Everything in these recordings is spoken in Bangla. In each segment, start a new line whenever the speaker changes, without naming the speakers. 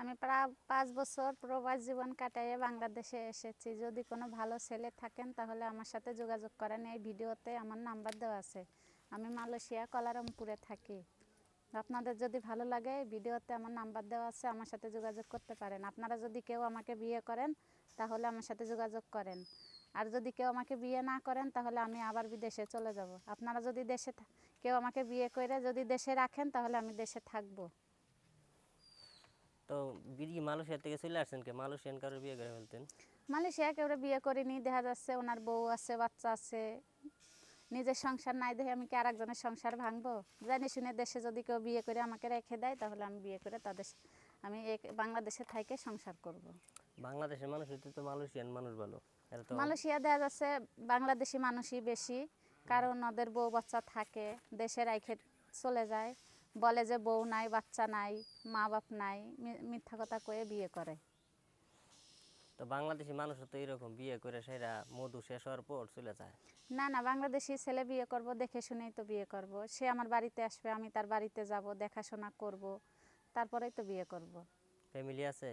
আমি প্রায় পাঁচ বছর প্রবাস জীবন কাটাইয়ে বাংলাদেশে এসেছি। যদি কোনো ভালো ছেলে থাকেন, তাহলে আমার সাথে যোগাযোগ করেন। এই ভিডিওতে আমার নাম্বার দেওয়া আছে। আমি মালয়েশিয়া, কলারামপুরে থাকি। আপনাদের যদি ভালো লাগে ভিডিওতে আমার নাম্বার দেওয়া আছে, আমার সাথে যোগাযোগ করতে পারেন। আপনারা যদি কেউ আমাকে বিয়ে করেন, তাহলে আমার সাথে যোগাযোগ করেন। আর যদি কেউ আমাকে বিয়ে না করেন, তাহলে আমি আবার বিদেশে চলে যাব। আপনারা যদি দেশে কেউ আমাকে বিয়ে করে যদি দেশে রাখেন, তাহলে আমি দেশে থাকব।
তো মালয়েশিয়া থেকে চলে আসছেন কে? মালয়েশিয়ান কারোর বিয়ে করে ফেলতেন?
মালয়েশিয়া কেউ বিয়ে করিনি। দেখা যাচ্ছে ওনার বউ আছে বাচ্চা আছে। নিজের সংসার নাই দেখে আমি কি আর একজনের সংসার ভাঙবো? জানি শুনে দেশে যদি কেউ বিয়ে করে আমাকে রেখে দেয় তাহলে আমি বিয়ে করে তাদের আমি এক- বাংলাদেশে থাইকে সংসার করব।
বাংলাদেশের মানুষ তো মালয়েশিয়ান মানুষ ভালো।
মালয়েশিয়া দেখা যাচ্ছে বাংলাদেশি মানুষই বেশি। কারণ ওদের বউ বাচ্চা থাকে দেশে রাইখে চলে যায়। বলে যে বউ নাই বাচ্চা নাই মা বাপ নাই মিথ্যা কথা কয়ে বিয়ে করে।
তো বাংলাদেশি মানুষ তো এরকম বিয়ে করে সেরা মধু শেষ হওয়ার পর চলে যায়।
না না বাংলাদেশি ছেলে বিয়ে করব দেখে শুনেই তো বিয়ে করব। সে আমার বাড়িতে আসবে আমি তার বাড়িতে যাব দেখাশোনা করব তারপরেই তো বিয়ে করব।
ফ্যামিলি আছে?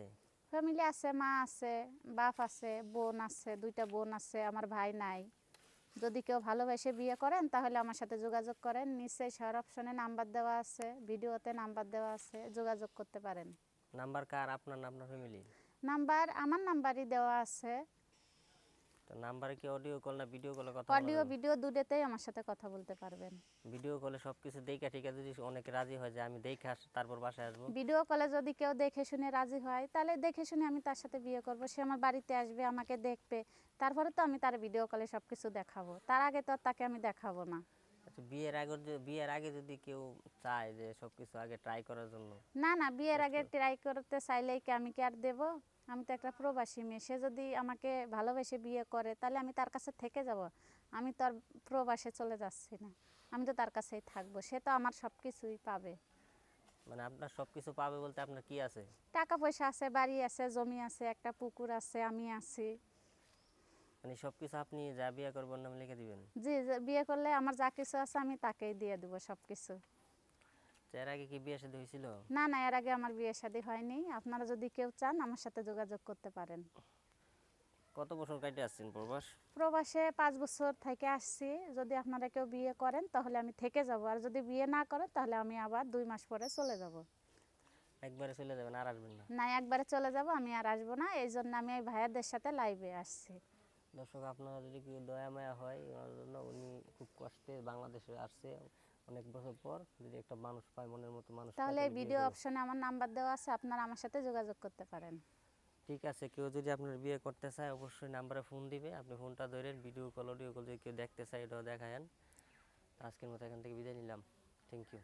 ফ্যামিলি আছে মা আছে বাপ আছে বোন আছে দুইটা বোন আছে আমার ভাই নাই। যদি কেউ ভালোবেসে বিয়ে করেন তাহলে আমার সাথে যোগাযোগ করেন। নিশ্চয়ই শেয়ার অপশনে নাম্বার দেওয়া আছে ভিডিওতে নাম্বার দেওয়া আছে যোগাযোগ করতে পারেন।
নাম্বার কার? আপনার না আপনার ফ্যামিলি
নাম্বার আমার নাম্বারই দেওয়া আছে।
তো নাম্বারে কি অডিও কল না ভিডিও কলে কথা
অডিও ভিডিও দুটোতেই আমার সাথে কথা বলতে পারবেন।
ভিডিও কলে সবকিছু দেখা ঠিক আছে যদি অনেকে রাজি হয় যে আমি দেখে আস তারপর বাসায় আসব।
ভিডিও কলে যদি কেউ দেখে শুনে রাজি হয় তাহলে দেখে শুনে আমি তার সাথে বিয়ে করব। সে আমার বাড়িতে আসবে আমাকে দেখবে। তারপরে তো আমি তার ভিডিও কলে সবকিছু দেখাবো। তার আগে তো তাকে আমি দেখাবো না।
বিয়ের আগে যদি- বিয়ের আগে যদি কেউ চায় যে সব কিছু আগে ট্রাই করার জন্য?
না না বিয়ের আগে ট্রাই করতে চাইলেই কি আমি কি আর দেবো? আমি তো একটা প্রবাসী মেয়ে সে যদি আমাকে ভালোবেসে বিয়ে করে তাহলে আমি তার কাছে থেকে যাব। আমি তো আর প্রবাসে চলে যাচ্ছি না। আমি তো তার কাছেই থাকব সে তো আমার সব কিছুই পাবে।
মানে আপনার সব কিছু পাবে বলতে আপনার কি আছে?
টাকা পয়সা আছে বাড়ি আছে জমি আছে একটা পুকুর আছে আমি আছি।
মানে সব কিছু আপনি যা বিয়ে করবেন নাম লিখে দিবেন?
জি বিয়ে করলে আমার যা কিছু আছে আমি তাকেই দিয়ে দেবো সব কিছু
তো এর আগে কি বিয়ে সাথে হয়েছিল?
না না এর আগে আমার বিয়ে শাদী হয়নি। আপনারা যদি কেউ চান আমার সাথে যোগাযোগ করতে পারেন।
কত বছর কাটে আসছেন প্রবাস?
প্রবাসে পাঁচ বছর থেকে আসছি। যদি আপনারা কেউ বিয়ে করেন তাহলে আমি থেকে যাব। আর যদি বিয়ে না করেন তাহলে আমি আবার দুই মাস পরে চলে যাব।
একবারে চলে যাবেন আর আসবেন না?
না একবারে চলে যাব আমি আর আসব না। এই জন্য আমি এই ভাইয়াদের সাথে লাইভে আসছি।
দর্শক আপনারা যদি দয়া মায়া হয় ওনার জন্য উনি খুব কষ্টে বাংলাদেশে আসছে অনেক বছর পর। যদি একটা মানুষ পায় মনের মতো মানুষ
তাহলে ভিডিও অপশনে আমার নাম্বার দেওয়া আছে আপনারা আমার সাথে যোগাযোগ করতে পারেন।
ঠিক আছে কেউ যদি আপনার বিয়ে করতে চায় অবশ্যই নাম্বারে ফোন দিবে। আপনি ফোনটা ধরেন ভিডিও কল অডিও কল যদি কেউ দেখতে চায় এটাও দেখায়েন আজকের মতো এখান থেকে বিদায় নিলাম। Thank you